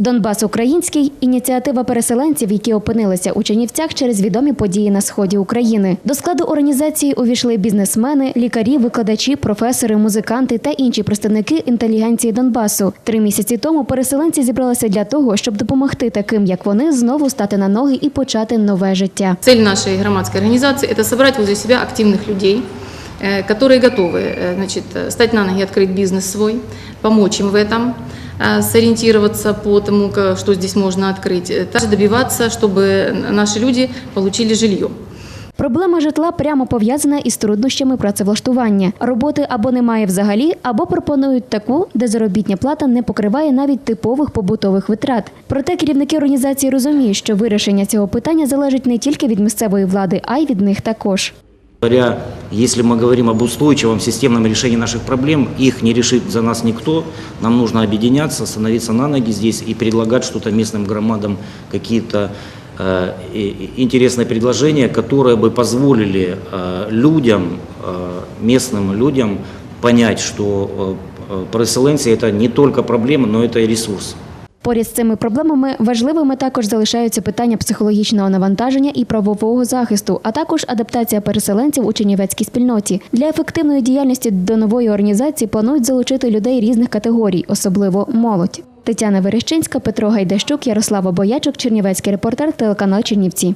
Донбас український ініціатива переселенців, які опинилися у Чернівцях через відомі події на сході України. До складу організації увійшли бізнесмени, лікарі, викладачі, професори, музиканти та інші представники інтелігенції Донбасу. Три місяці тому переселенці зібралися для того, щоб допомогти таким, як вони, знову стати на ноги і почати нове життя. Цель нашей громадской организации – это собрать возле себя активных людей, э, которые готовы э, значит, э, стать на ноги, открыть бизнес свой, помочь им в этом, э, сориентироваться по тому, ка- что здесь можно открыть, э, также добиваться, чтобы наши люди получили жилье. Проблема житла прямо пов'язана із труднощами працевлаштування. Роботи або немає взагалі, або пропонують таку, де заробітня плата не покриває навіть типових побутових витрат. Проте керівники організації розуміють, що вирішення цього питання залежить не тільки від місцевої влади, а й від них також. Говоря, если мы говорим об устойчивом системном решении наших проблем, их не решит за нас никто. Нам нужно объединяться, становиться на ноги здесь и предлагать что-то местным громадам, какие-то э, интересные предложения, которые бы позволили э, людям, э, местным людям понять, что э, э, это не только проблема, но это и ресурс. Поряд з цими проблемами важливими також залишаються питання психологічного навантаження і правового захисту, а також адаптація переселенців у чернівецькій спільноті. Для ефективної діяльності до нової організації планують залучити людей різних категорій, особливо молодь. Тетяна Верещинська, Петро Гайдащук, Ярослава Боячук, Чернівецький репортер, телеканал Чернівці.